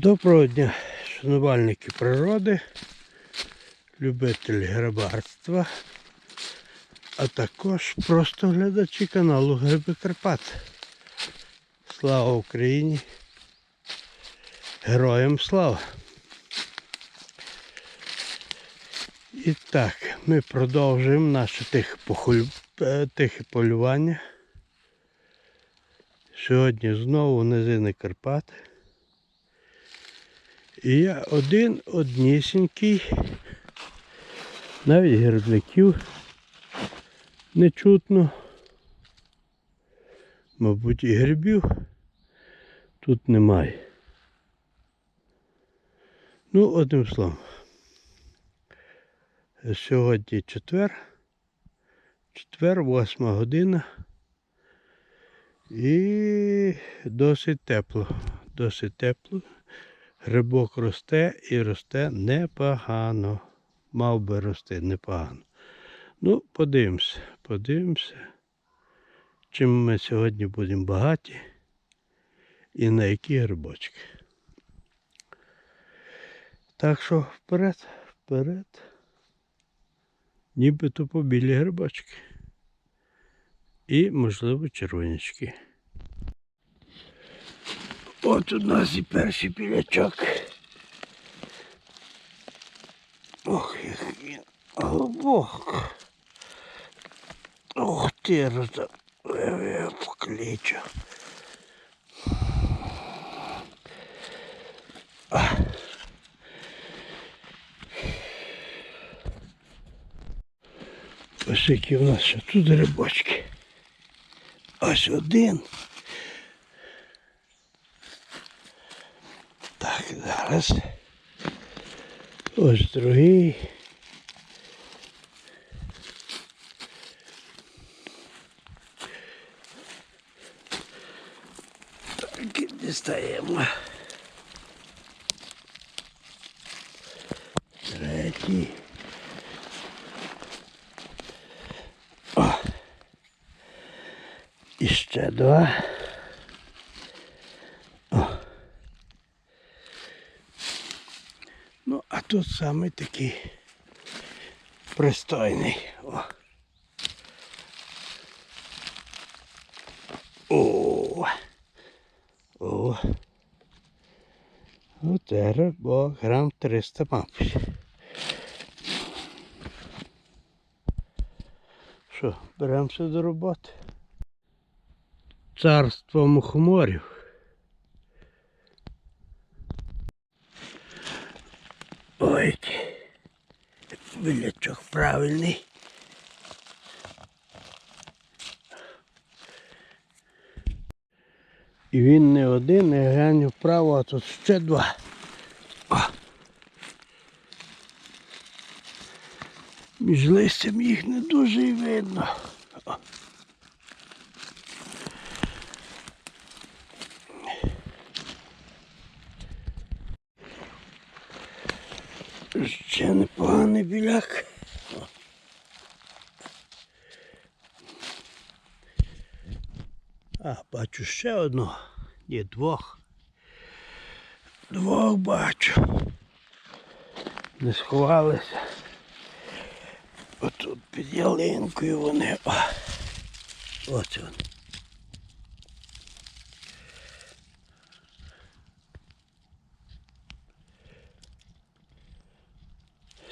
Доброго дня, шанувальники природи, любителі грибарства, а також просто глядачі каналу Гриби Карпат. Слава Україні! Героям слава! І так, ми продовжуємо наше тихе, похоль... е, тихе полювання. Сьогодні знову низини Карпат. І я один однісінький, навіть гербляків не чутно. Мабуть, і грибів тут немає. Ну, одним словом. Сьогодні четвер. Четвер, восьма година. І досить тепло. Досить тепло. Грибок росте і росте непогано. Мав би рости непогано. Ну, подивимося, подивимося, чим ми сьогодні будемо багаті і на які грибочки. Так що вперед, вперед. Нібито по білі грибочки. І, можливо, червонячки. От у нас і перший білячок. Ох, як він глибоко. Ох ти, роза. Я покличу. Ось які в нас ще тут рибочки. Ось один. Так, зараз. Ось другий. Так, і дістаємо. Третій. О. І ще два. Ну, а тут саме такий пристойний. О. О. О. Оце бо грам 300 мабуть. Що, беремося до роботи. Царство мухоморів. Ой, білячок правильний. І він не один, я глянь вправо, а тут ще два. О. Між листям їх не дуже і видно. О. Ще непоганий біляк. А, бачу ще одного. Ні, двох. Двох бачу. Не сховалися. Отут під ялинкою вони. Ось вони.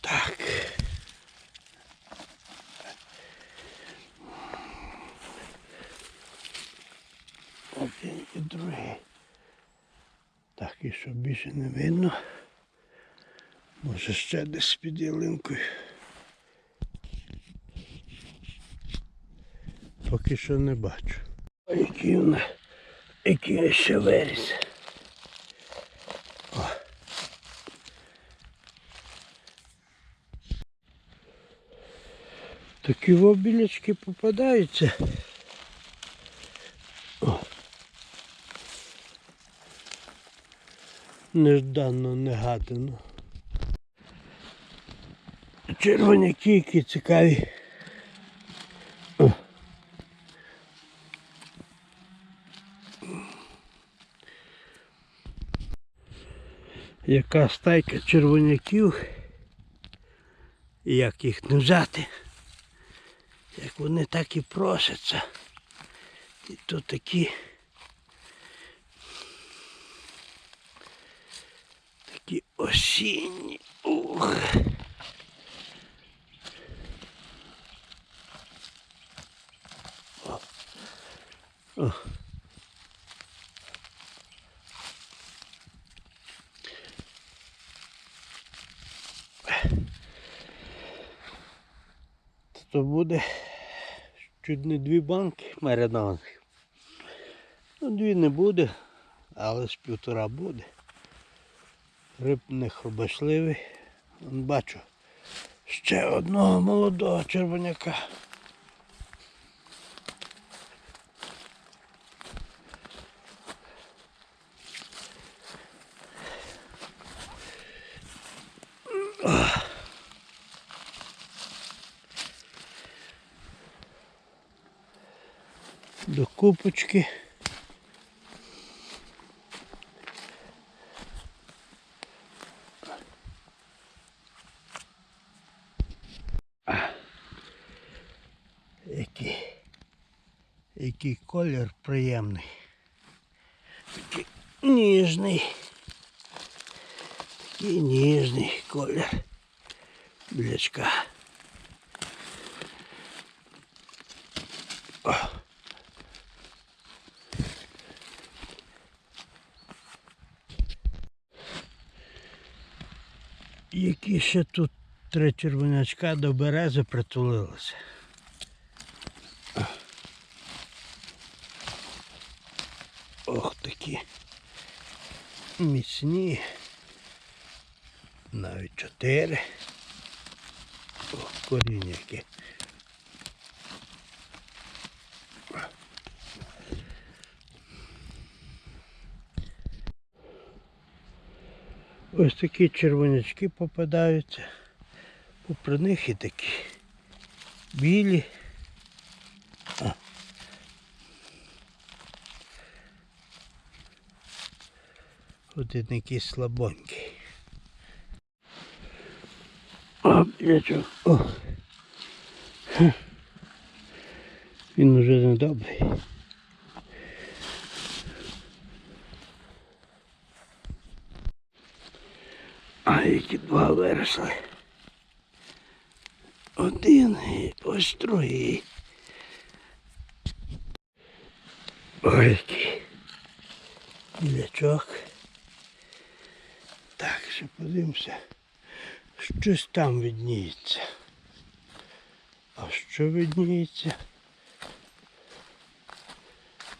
Так. Один і другий. І що більше не видно. Може ще десь під ялинкою. Поки що не бачу. Який вона, який ще виріс. О. Такі вобілячки попадаються. Нежданно, негадано. Червоняки, які цікаві. Яка стайка червоняків, як їх не взяти, як вони так і просяться. І то такі такі осінні. Ух. О. То буде чуть не дві банки маринованих. Ну, дві не буде, але з півтора буде. Риб не хробашливий. Бачу ще одного молодого червоняка. До купочки. Який, який колір приємний. Такий ніжний. Такий ніжний колір білячка. О. Які ще тут три червонячка до берези притулилися. Ох, такі міцні. Навіть чотири. Ох, коріння яке. Ось такі червонячки попадаються. Попри них і такі білі. Один якийсь слабонький. О, блячок. О. Він уже не добрий. А які два виросли. Один і ось другий. Ой, який білячок. Подивимося. Щось там видніється. А що видніється?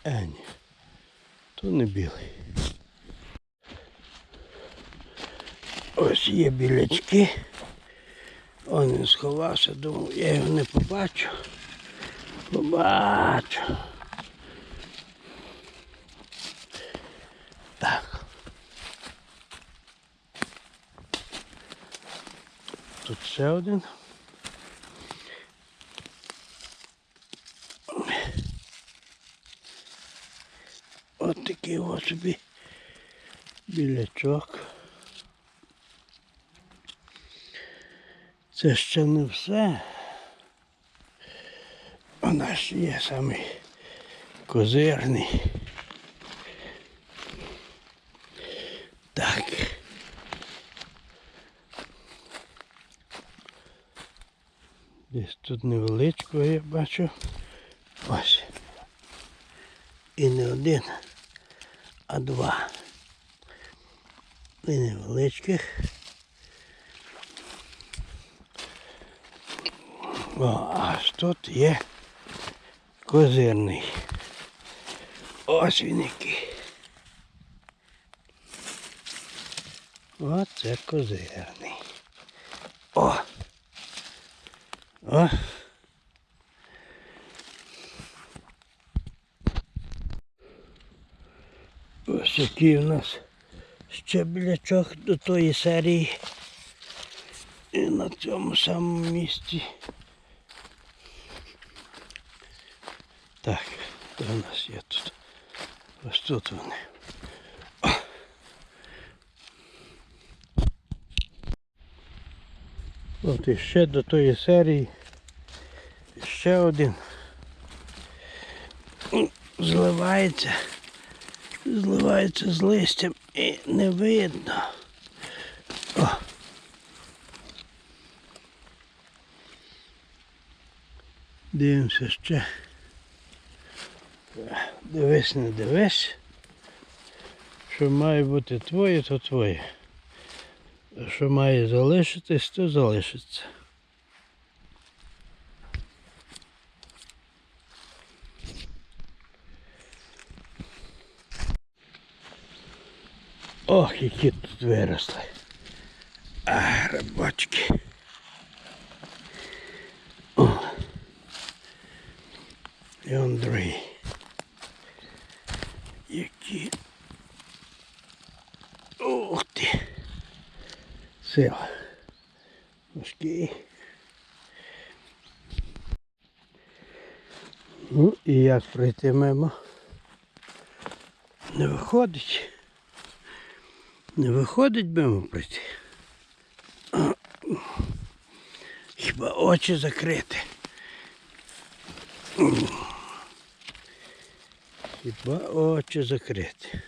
Е, ні. То не білий. Ось є білячки. Он він сховався, думав, я його не побачу. Побачу. Так. Тут ще один. От такий ось собі білячок. Це ще не все. У нас є самий козирний. Так. Десь тут невеличкого я бачу. Ось. І не один, а два. І невеличких. О, аж тут є козирний. Ось він який. Оце козирний. А? Ось який у нас щеблячок до тої серії. І на цьому самому місці. Так, де у нас є тут? Ось тут вони. От іще до тої серії Ще один. Зливається. Зливається з листям і не видно. О. Дивимося ще. Дивись, не дивись. Що має бути твоє, то твоє. А що має залишитись, то залишиться. Ох, які тут виросли. А, грибочки. О. І он другий. Які. Ух ти. Сила. Важкий. Ну і як пройти мимо? Не виходить. Не виходить мимо пройти. Хіба очі закрити. Хіба очі закрити.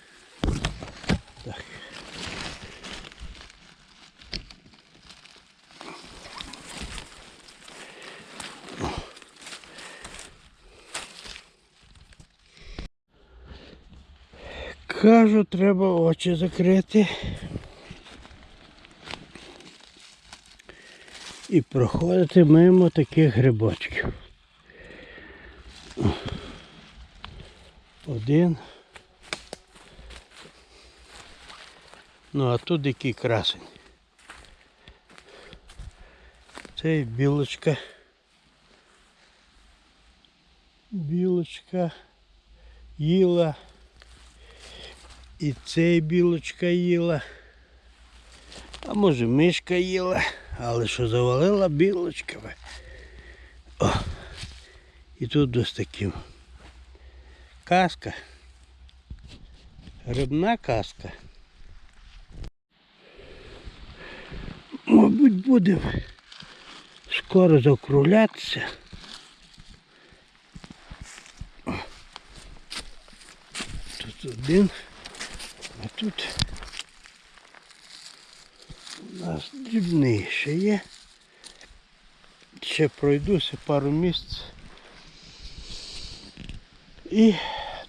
Кажу, треба очі закрити. І проходити мимо таких грибочків. Один. Ну а тут який красень. Це білочка. Білочка їла. І цей білочка їла. А може мишка їла, але що завалила білочками. О, і тут ось таким. Каска. Грибна каска. Мабуть, будемо скоро закруглятися. Тут один. А тут у нас дрібніше є. Ще пройдуся пару місць і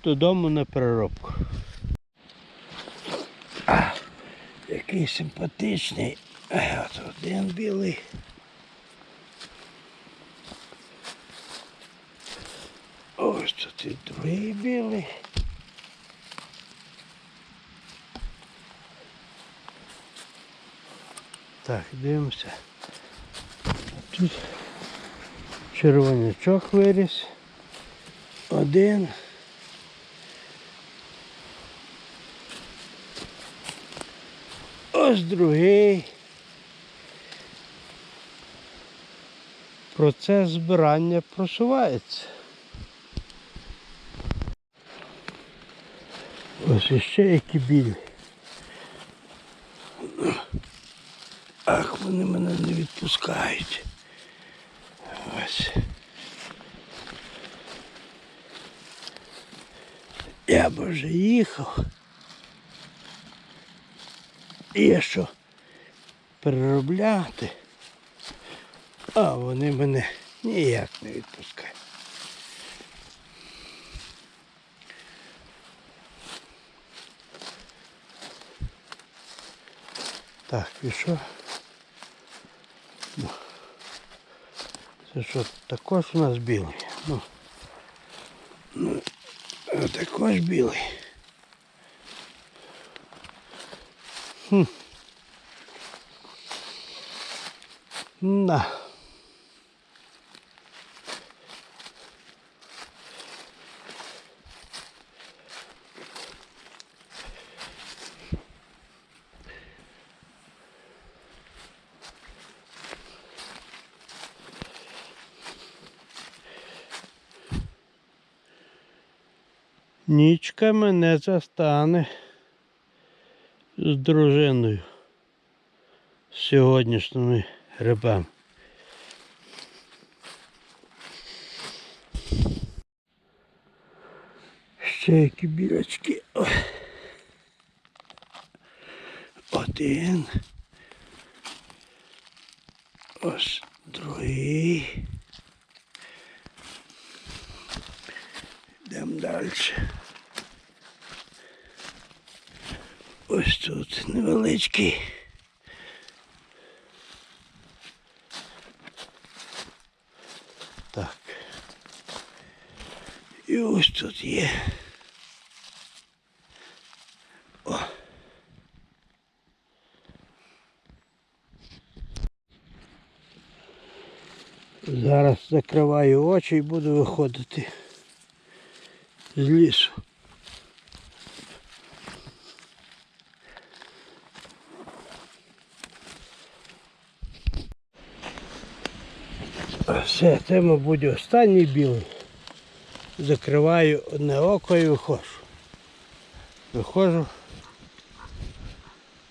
додому на переробку. А, який симпатичний. От один білий. Ось тут і другий білий. Так, дивимося. Тут червонячок виріс. Один. Ось другий. Процес збирання просувається. Ось іще які білі. Вони мене не відпускають. Ось. Я б вже їхав. Є що переробляти. А вони мене ніяк не відпускають. Так? Ну. Це що, також у нас білий? Ну, ну також білий. Хм. На. Нічка мене застане з дружиною з сьогоднішніми грибами. Ще які білячки. Один. Ось другий. Йдемо далі. Ось тут невеличкий. Так. І ось тут є. О. Зараз закриваю очі і буду виходити з лісу. Все, це, мабуть, останній білий. Закриваю одне око і виходжу. Виходжу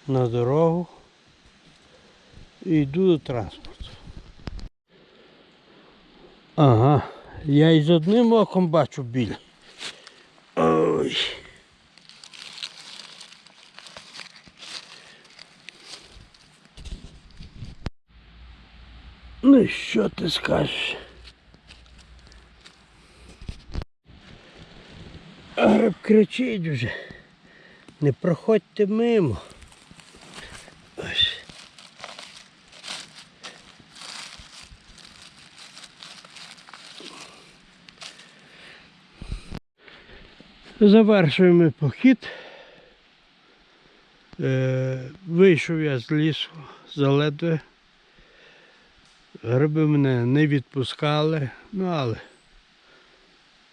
на дорогу і йду до транспорту. Ага, я і з одним оком бачу біль. Ой. Ну що ти скажеш? А Гриб кричить вже. Не проходьте мимо. Ось. Завершуємо похід. Е, вийшов я з лісу заледве. Гриби мене не відпускали, ну але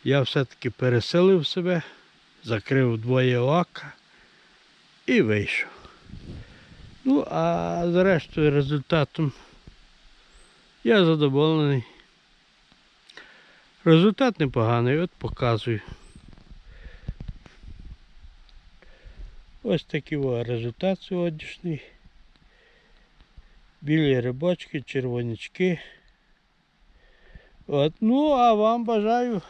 я все-таки переселив себе, закрив двоє ока і вийшов. Ну, а зрештою результатом я задоволений. Результат непоганий, от показую. Ось такий результат сьогоднішній. Білі рибочки, червонячки. От, ну, а вам бажаю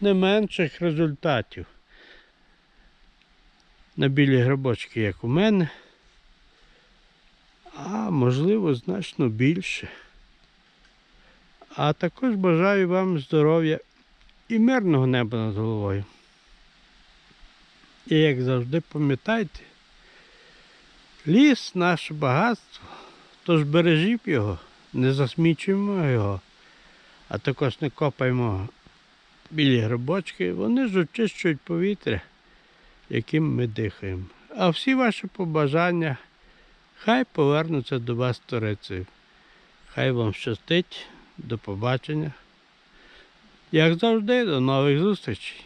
не менших результатів. На білі грибочки, як у мене. А можливо значно більше. А також бажаю вам здоров'я і мирного неба над головою. І як завжди пам'ятайте, ліс наше багатство, тож бережіть його, не засмічуємо його, а також не копаємо білі грибочки, вони ж очищують повітря, яким ми дихаємо. А всі ваші побажання хай повернуться до вас сторицею. Хай вам щастить, до побачення. Як завжди, до нових зустрічей.